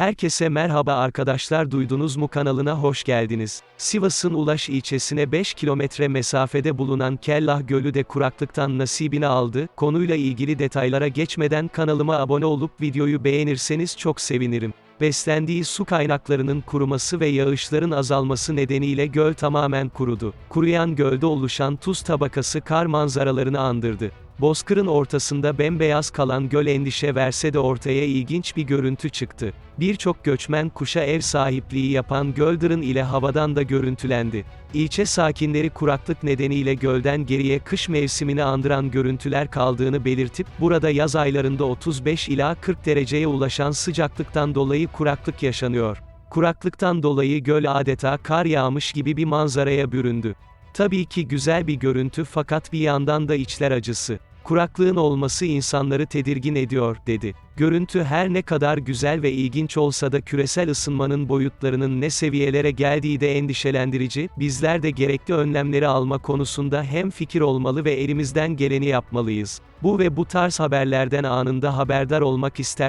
Herkese merhaba arkadaşlar duydunuz mu kanalına hoş geldiniz. Sivas'ın Ulaş ilçesine 5 kilometre mesafede bulunan Kellah Gölü de kuraklıktan nasibini aldı. Konuyla ilgili detaylara geçmeden kanalıma abone olup videoyu beğenirseniz çok sevinirim. Beslendiği su kaynaklarının kuruması ve yağışların azalması nedeniyle göl tamamen kurudu. Kuruyan gölde oluşan tuz tabakası kar manzaralarını andırdı. Bozkırın ortasında bembeyaz kalan göl endişe verse de ortaya ilginç bir görüntü çıktı. Birçok göçmen kuşa ev sahipliği yapan göldırın ile havadan da görüntülendi. İlçe sakinleri kuraklık nedeniyle gölden geriye kış mevsimini andıran görüntüler kaldığını belirtip, burada yaz aylarında 35 ila 40 dereceye ulaşan sıcaklıktan dolayı kuraklık yaşanıyor. Kuraklıktan dolayı göl adeta kar yağmış gibi bir manzaraya büründü. Tabii ki güzel bir görüntü fakat bir yandan da içler acısı. Kuraklığın olması insanları tedirgin ediyor, dedi. Görüntü her ne kadar güzel ve ilginç olsa da küresel ısınmanın boyutlarının ne seviyelere geldiği de endişelendirici, bizler de gerekli önlemleri alma konusunda hem fikir olmalı ve elimizden geleni yapmalıyız. Bu ve bu tarz haberlerden anında haberdar olmak ister